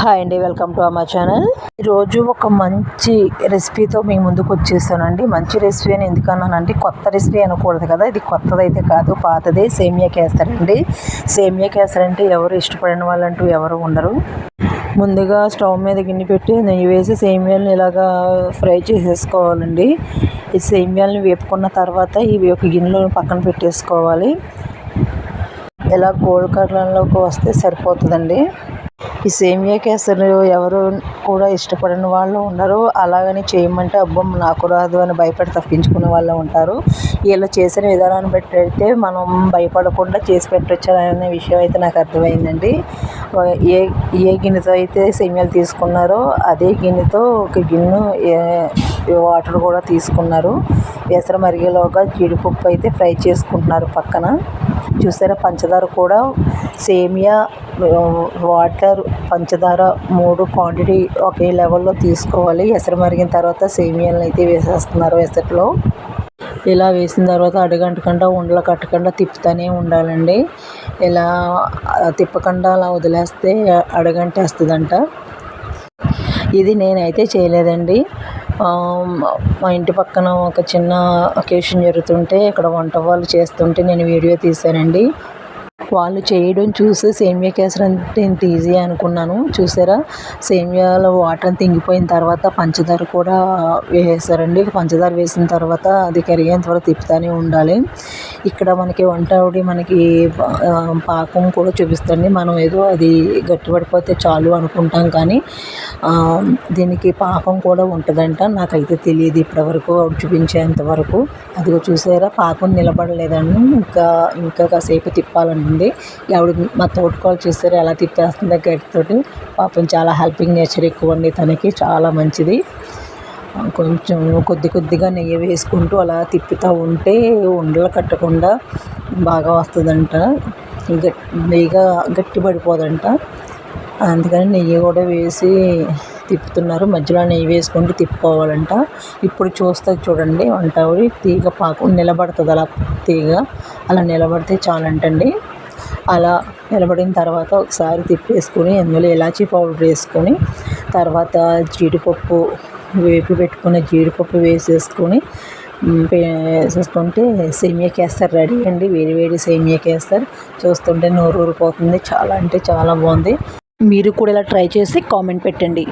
Hi అండి welcome to our channel. ఈరోజు ఒక మంచి రెసిపీతో మీ ముందుకు వచ్చేసానండి. మంచి రెసిపీ అని ఎందుకన్నానంటే కొత్త రెసిపీ అనకూడదు కదా. ఇది కొత్తది అయితే కాదు పాతదే సేమియా కేసరండి సేమియా కేసరంటే అంటే ఎవరు ఇష్టపడిన వాళ్ళంటూ ఎవరు ఉండరు. ముందుగా స్టవ్ మీద గిన్నె పెట్టి నెయ్యి వేసి సేమియాలను ఇలాగా ఫ్రై చేసేసుకోవాలండి. ఈ సేమియాలను వేపుకున్న తర్వాత ఇవి ఒక గిన్నెలో పక్కన పెట్టేసుకోవాలి. ఇలా గోల్డ్ కలర్లోకి వస్తే సరిపోతుందండి. ఈ సేమియా కేసరి ఎవరు కూడా ఇష్టపడని వాళ్ళు ఉండరు. అలాగని చేయమంటే అబ్బో నాకు రాదు అని భయపడి తప్పించుకునే వాళ్ళు ఉంటారు. వీళ్ళు చేసిన విధానాన్ని బట్టి అయితే మనం భయపడకుండా చేసి పెట్టవచ్చు అనే విషయం అయితే నాకు అర్థమైందండి. ఏ ఏ గిన్నెతో అయితే సేమియాలు తీసుకున్నారో అదే గిన్నెతో ఒక గిన్నె వాటర్ కూడా తీసుకున్నారు. ఎసర మరిగేలోగా జీడిపప్పు అయితే ఫ్రై చేసుకుంటున్నారు పక్కన. చూసారా పంచదార కూడా సేమియా వాటర్ పంచదార మూడు క్వాంటిటీ ఒకే లెవెల్లో తీసుకోవాలి. ఎసరు మరిగిన తర్వాత సేమియాలను అయితే వేసేస్తున్నారు ఎసట్లో. ఇలా వేసిన తర్వాత అడుగంటకుండా ఉండలు కట్టకుండా తిప్పుతూనే ఉండాలండి. ఇలా తిప్పకుండా అలా వదిలేస్తే అడుగంటేస్తుందంట ఇది నేనైతే చేయలేదండి. మా ఇంటి పక్కన ఒక చిన్న అకేషన్ జరుగుతుంటే ఇక్కడ వంట వాళ్ళు చేస్తుంటే నేను వీడియో తీశానండి. వాళ్ళు చేయడం చూసి సేమియా కేసరి అంటే ఇంత ఈజీ అనుకున్నాను. చూసారా? సేమియాలో వాటర్ అంతా ఇంగిపోయిన తర్వాత పంచదార కూడా వేసారండి పంచదార వేసిన తర్వాత అది కరిగేంత వరకు తిప్పుతూనే ఉండాలి. ఇక్కడ మనకి వంట ఆవిడ మనకి పాకం కూడా చూపిస్తుంది మనం ఏదో అది గట్టిపడిపోతే చాలు అనుకుంటాం కానీ దీనికి పాకం కూడా ఉంటుందంట. నాకైతే తెలియదు ఇప్పటివరకు ఆవిడ చూపించేంత వరకు. అదిగో చూసారా? పాకం నిలబడలేదండి. ఇంకా ఇంకా కాసేపు తిప్పాలండి. ఉంది ఆవిడ మా తోటకోడలు చూసారు ఎలా తిప్పేస్తుందో గట్టితోటి పాపం చాలా హెల్పింగ్ నేచర్ ఎక్కువ అండి తనకి చాలా మంచిది. కొంచెం కొద్ది కొద్దిగా నెయ్యి వేసుకుంటూ అలా తిప్పుతూ ఉంటే ఉండలు కట్టకుండా బాగా వస్తుందంట. నెయ్యిగా గట్టి పడిపోదంట. అందుకని నెయ్యి కూడా వేసి తిప్పుతున్నారు. మధ్యలో నెయ్యి వేసుకుంటూ తిప్పుకోవాలంట. ఇప్పుడు చూస్తే చూడండి వంట తీగ పాకు నిలబడుతుంది అలా తీగ. అలా నిలబడితే చాలంటండి. అలా నిలబడిన తర్వాత ఒకసారి తిప్పేసుకొని అందులో ఇలాచీ పౌడర్ వేసుకొని తర్వాత జీడిపప్పు వేపి పెట్టుకున్న జీడిపప్పు వేసేసుకొని వేసేసుకుంటే సేమియా కేస్తారు రెడీ అండి. వేడి వేడి సేమియా కేస్తారు చూస్తుంటే నోరు ఊరిపోతుంది. చాలా అంటే చాలా బాగుంది. మీరు కూడా ఇలా ట్రై చేసి కామెంట్ పెట్టండి.